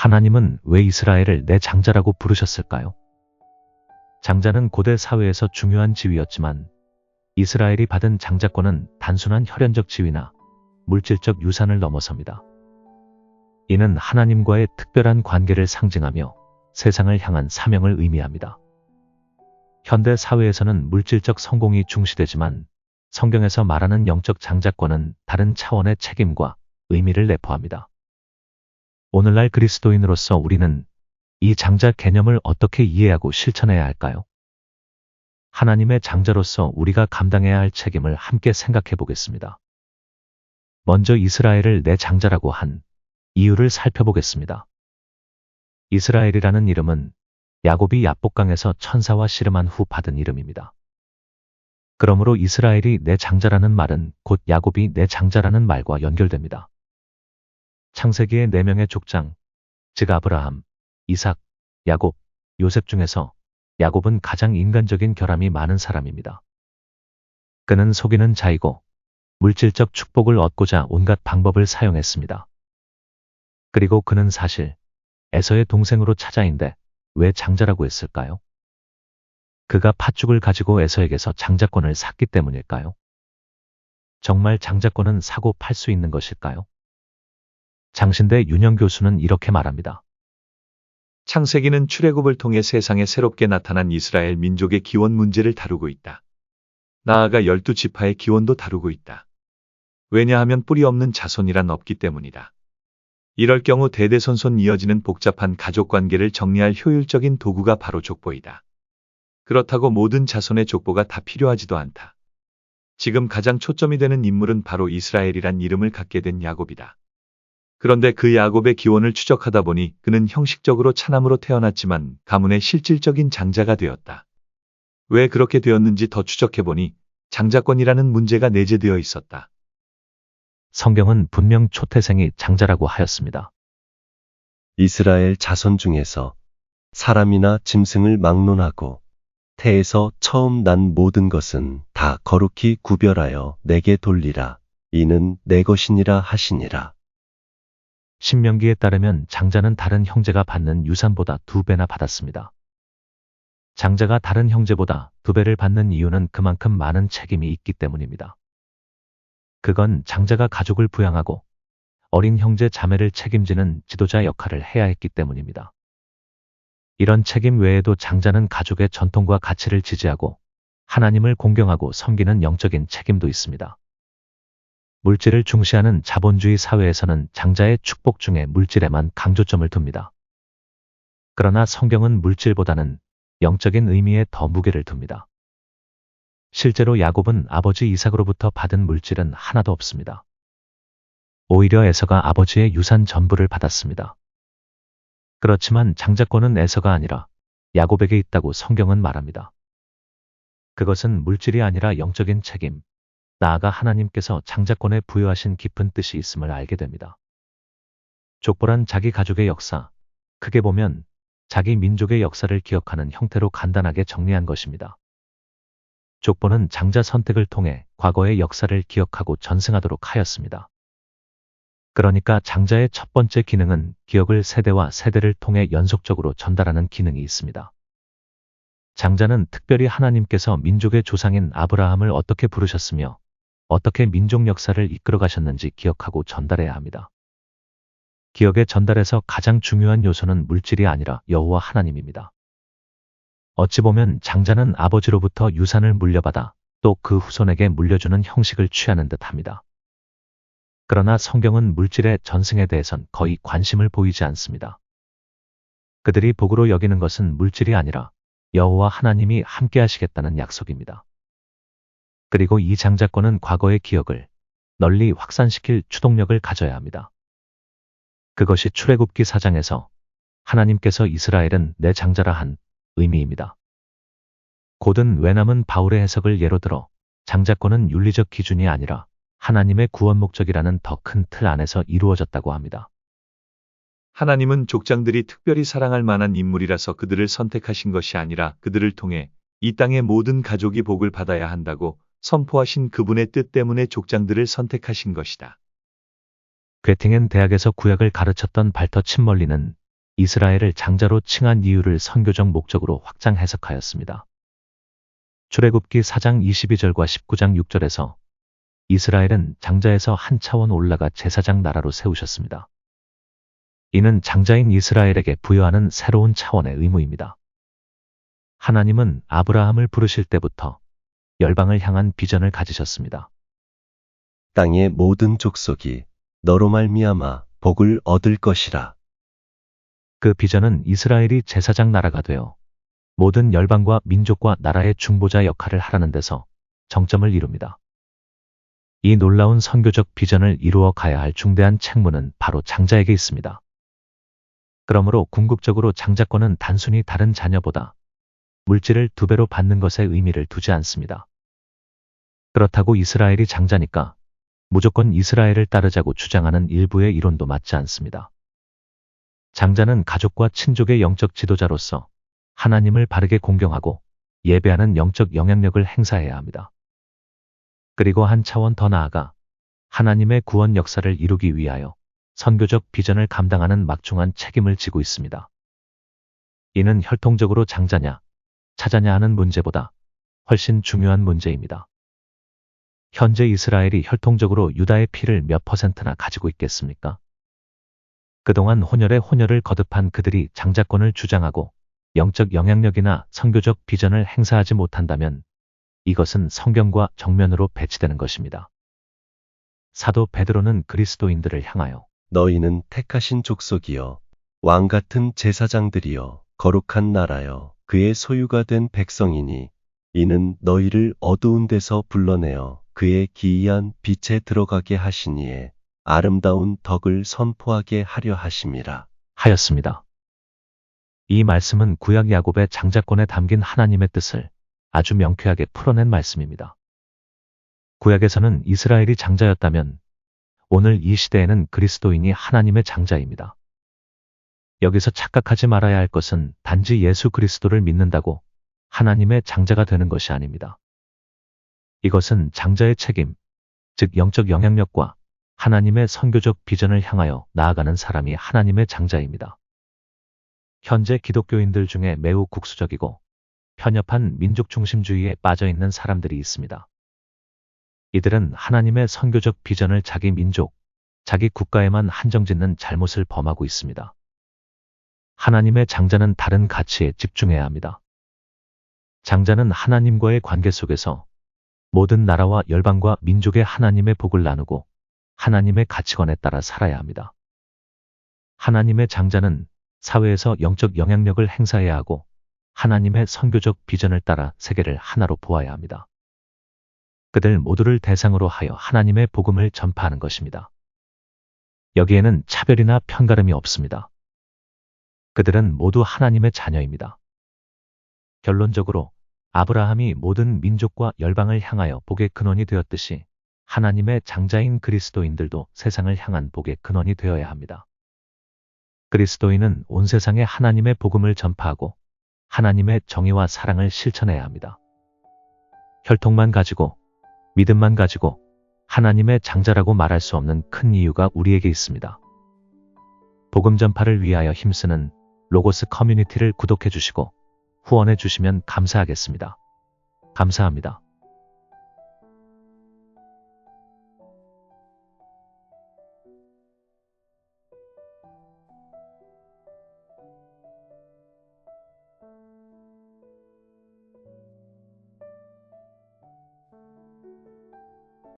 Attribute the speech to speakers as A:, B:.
A: 하나님은 왜 이스라엘을 내 장자라고 부르셨을까요? 장자는 고대 사회에서 중요한 지위였지만 이스라엘이 받은 장자권은 단순한 혈연적 지위나 물질적 유산을 넘어섭니다. 이는 하나님과의 특별한 관계를 상징하며 세상을 향한 사명을 의미합니다. 현대 사회에서는 물질적 성공이 중시되지만 성경에서 말하는 영적 장자권은 다른 차원의 책임과 의미를 내포합니다. 오늘날 그리스도인으로서 우리는 이 장자 개념을 어떻게 이해하고 실천해야 할까요? 하나님의 장자로서 우리가 감당해야 할 책임을 함께 생각해 보겠습니다. 먼저 이스라엘을 내 장자라고 한 이유를 살펴보겠습니다. 이스라엘이라는 이름은 야곱이 야복강에서 천사와 씨름한 후 받은 이름입니다. 그러므로 이스라엘이 내 장자라는 말은 곧 야곱이 내 장자라는 말과 연결됩니다. 창세기의 네 명의 족장, 즉 아브라함, 이삭, 야곱, 요셉 중에서 야곱은 가장 인간적인 결함이 많은 사람입니다. 그는 속이는 자이고 물질적 축복을 얻고자 온갖 방법을 사용했습니다. 그리고 그는 사실 에서의 동생으로 찾아인데 왜 장자라고 했을까요? 그가 팥죽을 가지고 에서에게서 장자권을 샀기 때문일까요? 정말 장자권은 사고 팔 수 있는 것일까요? 장신대 윤영 교수는 이렇게 말합니다.
B: 창세기는 출애굽을 통해 세상에 새롭게 나타난 이스라엘 민족의 기원 문제를 다루고 있다. 나아가 열두 지파의 기원도 다루고 있다. 왜냐하면 뿌리 없는 자손이란 없기 때문이다. 이럴 경우 대대손손 이어지는 복잡한 가족 관계를 정리할 효율적인 도구가 바로 족보이다. 그렇다고 모든 자손의 족보가 다 필요하지도 않다. 지금 가장 초점이 되는 인물은 바로 이스라엘이란 이름을 갖게 된 야곱이다. 그런데 그 야곱의 기원을 추적하다 보니 그는 형식적으로 차남으로 태어났지만 가문의 실질적인 장자가 되었다. 왜 그렇게 되었는지 더 추적해보니 장자권이라는 문제가 내재되어 있었다.
A: 성경은 분명 초태생이 장자라고 하였습니다.
C: 이스라엘 자손 중에서 사람이나 짐승을 막론하고 태에서 처음 난 모든 것은 다 거룩히 구별하여 내게 돌리라. 이는 내 것이니라 하시니라.
A: 신명기에 따르면 장자는 다른 형제가 받는 유산보다 두 배나 받았습니다. 장자가 다른 형제보다 두 배를 받는 이유는 그만큼 많은 책임이 있기 때문입니다. 그건 장자가 가족을 부양하고 어린 형제 자매를 책임지는 지도자 역할을 해야 했기 때문입니다. 이런 책임 외에도 장자는 가족의 전통과 가치를 지지하고 하나님을 공경하고 섬기는 영적인 책임도 있습니다. 물질을 중시하는 자본주의 사회에서는 장자의 축복 중에 물질에만 강조점을 둡니다. 그러나 성경은 물질보다는 영적인 의미에 더 무게를 둡니다. 실제로 야곱은 아버지 이삭으로부터 받은 물질은 하나도 없습니다. 오히려 에서가 아버지의 유산 전부를 받았습니다. 그렇지만 장자권은 에서가 아니라 야곱에게 있다고 성경은 말합니다. 그것은 물질이 아니라 영적인 책임, 나아가 하나님께서 장자권에 부여하신 깊은 뜻이 있음을 알게 됩니다. 족보란 자기 가족의 역사, 크게 보면 자기 민족의 역사를 기억하는 형태로 간단하게 정리한 것입니다. 족보는 장자 선택을 통해 과거의 역사를 기억하고 전승하도록 하였습니다. 그러니까 장자의 첫 번째 기능은 기억을 세대와 세대를 통해 연속적으로 전달하는 기능이 있습니다. 장자는 특별히 하나님께서 민족의 조상인 아브라함을 어떻게 부르셨으며 어떻게 민족 역사를 이끌어 가셨는지 기억하고 전달해야 합니다. 기억의 전달에서 가장 중요한 요소는 물질이 아니라 여호와 하나님입니다. 어찌 보면 장자는 아버지로부터 유산을 물려받아 또 그 후손에게 물려주는 형식을 취하는 듯 합니다. 그러나 성경은 물질의 전승에 대해선 거의 관심을 보이지 않습니다. 그들이 복으로 여기는 것은 물질이 아니라 여호와 하나님이 함께 하시겠다는 약속입니다. 그리고 이 장자권은 과거의 기억을 널리 확산시킬 추동력을 가져야 합니다. 그것이 출애굽기 4장에서 하나님께서 이스라엘은 내 장자라 한 의미입니다. 고든 외남은 바울의 해석을 예로 들어 장자권은 윤리적 기준이 아니라 하나님의 구원 목적이라는 더 큰 틀 안에서 이루어졌다고 합니다.
B: 하나님은 족장들이 특별히 사랑할 만한 인물이라서 그들을 선택하신 것이 아니라 그들을 통해 이 땅의 모든 가족이 복을 받아야 한다고 선포하신 그분의 뜻 때문에 족장들을 선택하신 것이다.
A: 괴팅엔 대학에서 구약을 가르쳤던 발터 침멀리는 이스라엘을 장자로 칭한 이유를 선교적 목적으로 확장 해석하였습니다. 출애굽기 4장 22절과 19장 6절에서 이스라엘은 장자에서 한 차원 올라가 제사장 나라로 세우셨습니다. 이는 장자인 이스라엘에게 부여하는 새로운 차원의 의무입니다. 하나님은 아브라함을 부르실 때부터 열방을 향한 비전을 가지셨습니다.
C: 땅의 모든 족속이 너로 말미암아 복을 얻을 것이라.
A: 그 비전은 이스라엘이 제사장 나라가 되어 모든 열방과 민족과 나라의 중보자 역할을 하라는 데서 정점을 이룹니다. 이 놀라운 선교적 비전을 이루어 가야 할 중대한 책무는 바로 장자에게 있습니다. 그러므로 궁극적으로 장자권은 단순히 다른 자녀보다 물질을 두 배로 받는 것에 의미를 두지 않습니다. 그렇다고 이스라엘이 장자니까 무조건 이스라엘을 따르자고 주장하는 일부의 이론도 맞지 않습니다. 장자는 가족과 친족의 영적 지도자로서 하나님을 바르게 공경하고 예배하는 영적 영향력을 행사해야 합니다. 그리고 한 차원 더 나아가 하나님의 구원 역사를 이루기 위하여 선교적 비전을 감당하는 막중한 책임을 지고 있습니다. 이는 혈통적으로 장자냐, 차자냐 하는 문제보다 훨씬 중요한 문제입니다. 현재 이스라엘이 혈통적으로 유다의 피를 몇 퍼센트나 가지고 있겠습니까? 그동안 혼혈의 혼혈을 거듭한 그들이 장자권을 주장하고 영적 영향력이나 선교적 비전을 행사하지 못한다면 이것은 성경과 정면으로 배치되는 것입니다. 사도 베드로는 그리스도인들을 향하여
C: 너희는 택하신 족속이여 왕 같은 제사장들이여 거룩한 나라여 그의 소유가 된 백성이니 이는 너희를 어두운 데서 불러내어 그의 기이한 빛에 들어가게 하시니에 아름다운 덕을 선포하게 하려 하심이라.
A: 하였습니다. 이 말씀은 구약 야곱의 장자권에 담긴 하나님의 뜻을 아주 명쾌하게 풀어낸 말씀입니다. 구약에서는 이스라엘이 장자였다면 오늘 이 시대에는 그리스도인이 하나님의 장자입니다. 여기서 착각하지 말아야 할 것은 단지 예수 그리스도를 믿는다고 하나님의 장자가 되는 것이 아닙니다. 이것은 장자의 책임, 즉 영적 영향력과 하나님의 선교적 비전을 향하여 나아가는 사람이 하나님의 장자입니다. 현재 기독교인들 중에 매우 국수적이고 편협한 민족 중심주의에 빠져 있는 사람들이 있습니다. 이들은 하나님의 선교적 비전을 자기 민족, 자기 국가에만 한정짓는 잘못을 범하고 있습니다. 하나님의 장자는 다른 가치에 집중해야 합니다. 장자는 하나님과의 관계 속에서 모든 나라와 열방과 민족의 하나님의 복을 나누고 하나님의 가치관에 따라 살아야 합니다. 하나님의 장자는 사회에서 영적 영향력을 행사해야 하고 하나님의 선교적 비전을 따라 세계를 하나로 보아야 합니다. 그들 모두를 대상으로 하여 하나님의 복음을 전파하는 것입니다. 여기에는 차별이나 편가름이 없습니다. 그들은 모두 하나님의 자녀입니다. 결론적으로 아브라함이 모든 민족과 열방을 향하여 복의 근원이 되었듯이 하나님의 장자인 그리스도인들도 세상을 향한 복의 근원이 되어야 합니다. 그리스도인은 온 세상에 하나님의 복음을 전파하고 하나님의 정의와 사랑을 실천해야 합니다. 혈통만 가지고 믿음만 가지고 하나님의 장자라고 말할 수 없는 큰 이유가 우리에게 있습니다. 복음 전파를 위하여 힘쓰는 로고스 커뮤니티를 구독해 주시고 후원해 주시면 감사하겠습니다. 감사합니다.